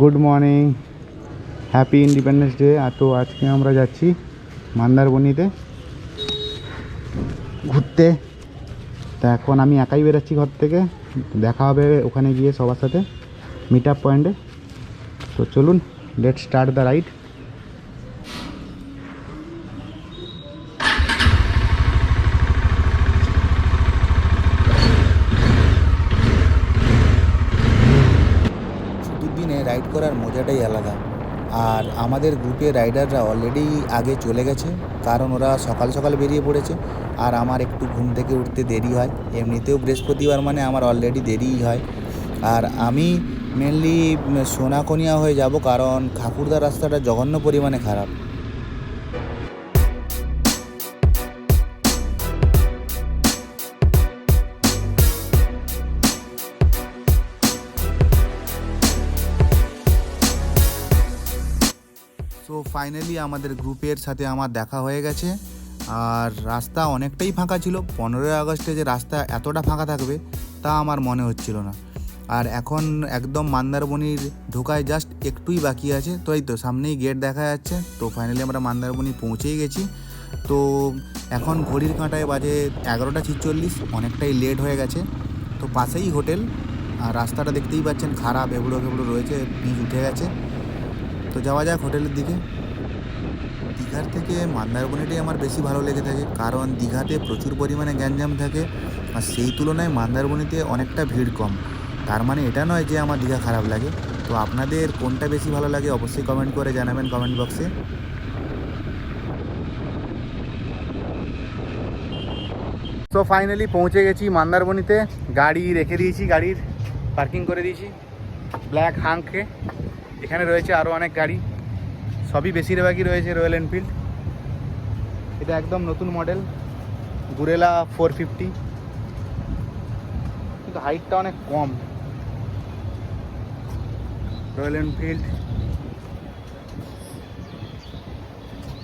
Good morning, happy independence day. আর তো আজকে আমরা যাচ্ছি মান্দারবনিতে, ঘুরতে। তা এখন আমি একাই বেরোচ্ছি ঘর থেকে, দেখা হবে ওখানে গিয়ে সবার সাথে মিট আপ পয়েন্টে তো চলুন লেট স্টার্ট দ্য রাইড দিনে রাইড করার মজাটাই আলাদা। আর আমাদের গ্রুপে রাইডাররা অলরেডি আগে চলে গেছে, কারণ ওরা সকাল সকাল বেরিয়ে পড়েছে। আর আমার একটু ঘুম থেকে উঠতে দেরি হয়, এমনিতেও বৃহস্পতিবার মানে আমার অলরেডি দেরিই হয়। আর আমি মেনলি সোনাকনিয়া হয়ে যাব, কারণ খাকুরদা রাস্তাটা জঘন্য পরিমাণে খারাপ। সো ফাইনালি আমাদের গ্রুপের সাথে আমার দেখা হয়ে গেছে। আর রাস্তা অনেকটাই ফাঁকা ছিল। পনেরোই আগস্টে যে রাস্তা এতটা ফাঁকা থাকবে, তা আমার মনে হচ্ছিল না। আর এখন একদম মন্দারমণির ঢোকায় জাস্ট একটুই বাকি আছে। তো এই তো, সামনেই গেট দেখা যাচ্ছে। তো ফাইনালি আমরা মন্দারমণি পৌঁছেই গেছি। তো এখন ঘড়ির কাঁটায় বাজে এগারোটা ছিচল্লিশ, অনেকটাই লেট হয়ে গেছে। তো পাশেই হোটেল। আর রাস্তাটা দেখতেই পাচ্ছেন, খারাপ এবড়ো খেবড়ো রয়েছে পিচ উঠে গেছে। তো যাওয়া যাক হোটেলের দিকে। দীঘার থেকে মন্দারমণিটাই আমার বেশি ভালো লেগে থাকে, কারণ দীঘাতে প্রচুর পরিমাণে গ্যাঞ্জাম থাকে আর সেই তুলনায় মন্দারমণিতে অনেকটা ভিড় কম। তার মানে এটা নয় যে আমার দীঘা খারাপ লাগে। তো আপনাদের কোনটা বেশি ভালো লাগে অবশ্যই কমেন্ট করে জানাবেন কমেন্ট বক্সে তো ফাইনালি পৌঁছে গেছি মন্দারমণিতে গাড়ি রেখে দিয়েছি, গাড়ির পার্কিং করে দিয়েছি। ব্ল্যাক হাঙ্কে এখানে রয়েছে আরও অনেক গাড়ি। সবই বেশিরভাগই রয়েছে রয়্যাল এনফিল্ড এটা একদম নতুন মডেল গুরেলা ফোর ফিফটি কিন্তু হাইটটা অনেক কম। রয়্যাল এনফিল্ড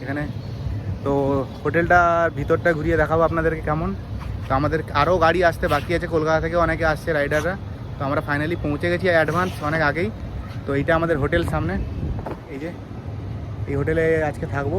এখানে। তো হোটেলটার ভিতরটা ঘুরিয়ে দেখাবো আপনাদেরকে কেমন। তো আমাদের আরও গাড়ি আসতে বাকি আছে, কলকাতা থেকে অনেকে আসছে রাইডাররা তো আমরা ফাইনালি পৌঁছে গেছি অ্যাডভান্স অনেক আগেই। তো এইটা আমাদের হোটেল সামনে। এই যে এই হোটেলে আজকে থাকব।